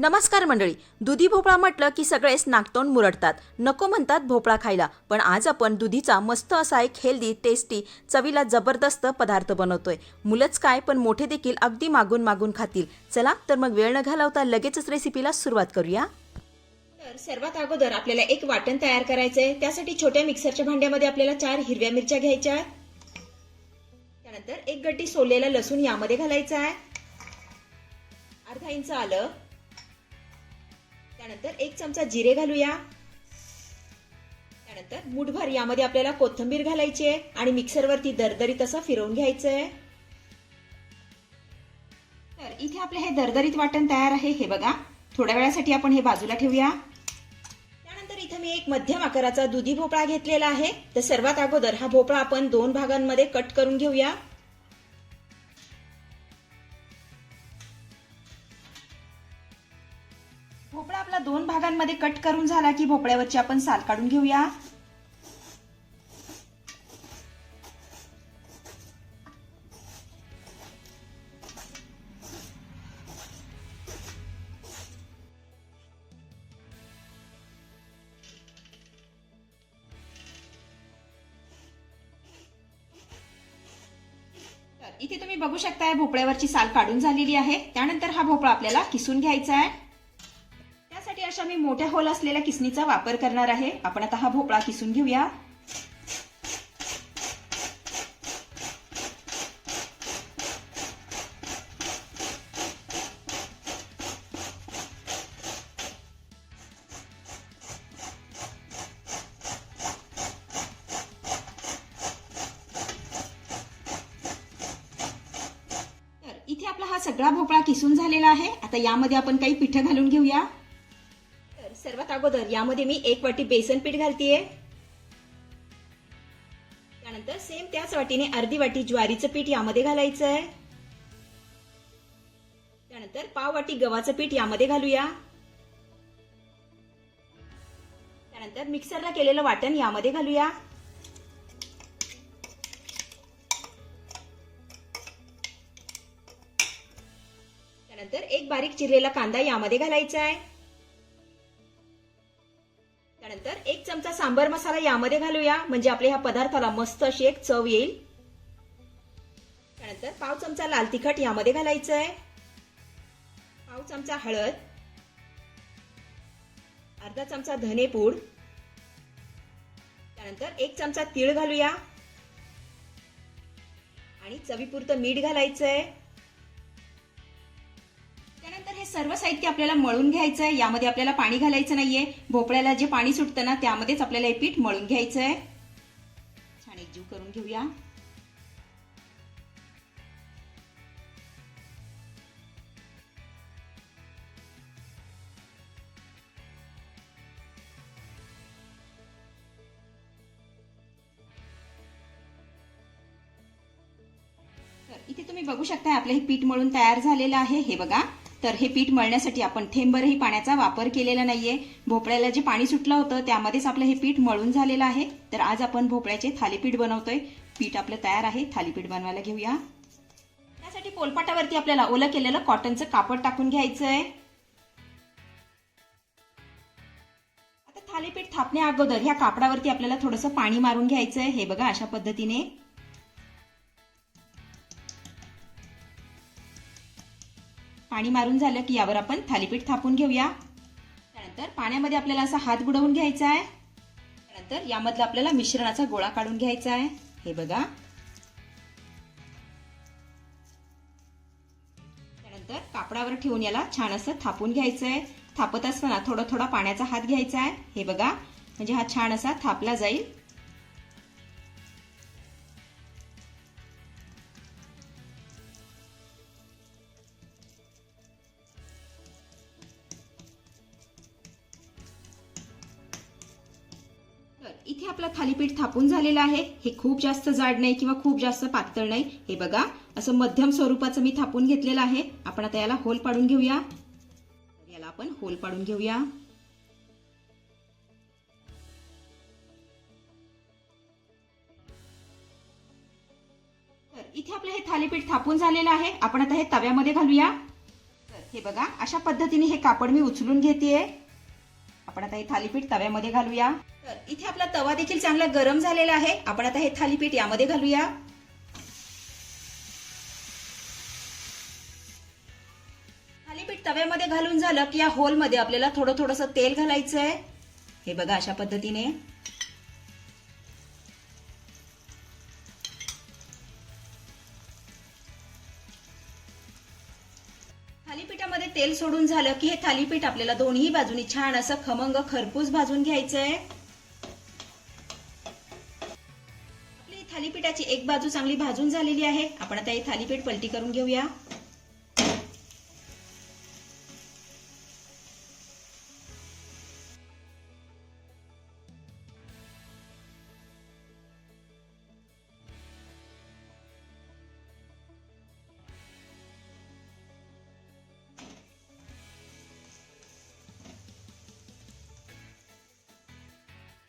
नमस्कार मंडळी. दुधी भोपळा म्हटलं की सगळेच नाकतोंड मुरडतात. नको म्हणतात भोपळा खायला पण आज आपण दुधीचा मस्त असा एक हेल्दी टेस्टी चवीला जबरदस्त पदार्थ बनवतोय. मुलंच काय पण मोठे देखील अगदी मागून मागून खातील. चला तर मग वेळ न घालवता लगेचच रेसिपीला सुरुवात करूया. तर सर्वात अगोदर आपल्याला एक वाटण तयार करायचंय. त्यासाठी छोट्या मिक्सरच्या भांड्यामध्ये आपल्याला चार हिरव्या मिरच्या घ्यायच्या आहेत. त्यानंतर एक गड्डी सोललेला लसूण यामध्ये घालायचा आहे. अर्धा इंच आलं. त्यानंतर एक चमचा जिरे घालूया. त्यानंतर मुठभर यामध्ये आपल्याला कोथिंबीर घालायची आहे आणि मिक्सरवरती दरदरीत असं फिरवून घ्यायचं आहे. तर इथे आपले हे दरदरीत वाटण तयार आहे. हे बघा थोड्या वेळासाठी आपण हे बाजूला ठेवूया. त्यानंतर इथं मी एक मध्यम आकाराचा दुधी भोपळा घेतलेला आहे. तर सर्वात अगोदर हा भोपळा आपण दोन भागांमध्ये कट करून घेऊया. भोपळा आपला दोन भागांमध्ये कट करून झाला की भोपळ्यावरची आपण साल काढून घेऊया. तर इथे तुम्ही बघू शकताय भोपळ्यावरची साल काढून झालेली आहे. त्यानंतर हा भोपळा आपल्याला किसून घ्यायचा आहे. त्यासाठी अशा मी मोठ्या होल असलेल्या किसणीचा वापर करणार आहे. आपण आता हा भोपळा किसून घेऊया. तर इथे आपला हा सगळा भोपळा किसून झालेला आहे. आता यामध्ये आपण काही पिठं घालून घेऊया. सर्वात अगोदर यामध्ये मी एक वाटी बेसन पीठ घालतीये. त्यानंतर सेम त्याच वाटीने अर्धी वाटी ज्वारीचं पीठ यामध्ये घालायचं आहे त्यानंतर पाव वाटी गव्हाचं पीठ यामध्ये घालूया. त्यानंतर मिक्सरला केलेलं वाटण यामध्ये घालूया. त्यानंतर एक बारीक चिरलेला कांदा यामध्ये घालायचा आहे त्यानंतर एक चमचा सांबर मसाला यामध्ये घालूया. म्हणजे आपल्या ह्या पदार्थाला मस्त अशी एक चव येईल. त्यानंतर पाव चमचा लाल तिखट यामध्ये घालायचं आहे पाव चमचा हळद. अर्धा चमचा धनेपूड त्यानंतर एक चमचा तीळ घालूया. आणि चवीपुरतं मीठ घालायचं आहे सर्व साहित्य आपल्याला मळून घ्यायचं आहे यामध्ये आपल्याला पाणी घालायचं नाहीये. भोपळ्याला जे पाणी सुटतं ना त्यामध्येच आपल्याला हे पीठ मळून घ्यायचं आहे छान एकजीव करून घेऊया. तर इथे तुम्ही बघू शकता आपलं हे पीठ मळून तयार झालेलं आहे. हे बघा. तर हे पीठ मळण्यासाठी आपण थेंबरही पाण्याचा वापर केलेला नाहीये. भोपळ्याला जे पाणी सुटलं होतं त्यामध्येच आपलं हे पीठ मळून झालेलं आहे. तर आज आपण भोपळ्याचे थालीपीठ बनवतोय. पीठ आपलं तयार आहे. थालीपीठ बनवायला घेऊया. त्यासाठी पोलपाटावरती आपल्याला ओलं केलेलं कॉटनचं कापड टाकून घ्यायचं आहे आता थालीपीठ थापण्या अगोदर ह्या कापडावरती आपल्याला थोडंसं पाणी मारून घ्यायचं आहे हे बघा अशा पद्धतीने. पाणी मारून झालं की यावर आपण थालीपीठ थापून घेऊया. त्यानंतर पाण्यामध्ये आपल्याला असा हात बुडवून घ्यायचा आहे. त्यानंतर यामधला आपल्याला मिश्रणाचा गोळा काढून घ्यायचा आहे. हे बघा. त्यानंतर कापडावर ठेवून याला छान असं थापून घ्यायचं आहे. थापत असताना थोडा थोडा पाण्याचा हात घ्यायचा आहे. हे बघा. म्हणजे हा छान असा थापला जाईल. इथे आपलं थालीपीठ थापून झालेलं आहे. हे खूप जास्त जाड नाही किंवा खूप जास्त पातळ नाही. हे बघा असं मध्यम स्वरूपाचं मी थापून घेतलेलं आहे. आपण आता याला होल पाडून घेऊया. याला आपण होल पाडून घेऊया. तर इथे आपलं हे थालीपीठ थापून झालेलं आहे. आपण आता हे तव्यामध्ये घालूया. तर हे बघा अशा पद्धतीने हे कापड मी उचलून घेतेय. आपण आता हे थालीपीठ तव्यामध्ये घालूया. तर इथे आपला तवा देखील चांगला गरम झालेला आहे. आपण आता हे थालीपीठ यामध्ये घालूया. थालीपीठ तव्यामध्ये घालून झालं की या होलमध्ये आपल्याला थोडं थोडंसं तेल घालायचं आहे हे बघा अशा पद्धतीने. तेल सोडून झालं की हे थालीपीठ आपल्याला दोन्ही बाजूनी छान असं खमंग खरपूस भाजून घ्यायचंय. आपली थालीपीठाची एक बाजू चांगली भाजून झालेली आहे. आपण आता हे थालीपीठ पलटी करून घेऊया.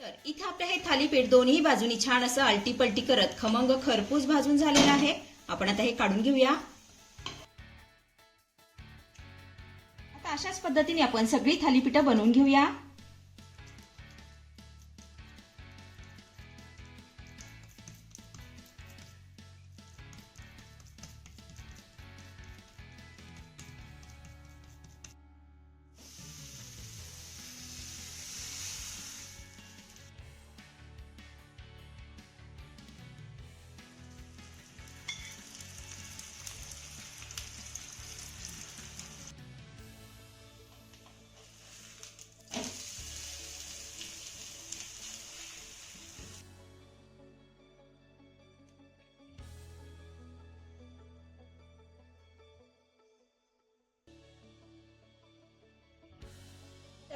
तर इथे आपलं हे थालीपीठ दोन्ही बाजूनी छान असं आलटी पलटी करत खमंग खरपूस भाजून झालेलं आहे. आपण आता हे काढून घेऊया. आता अशाच पद्धतीने आपण सगळी थालीपीठं बनवून घेऊया.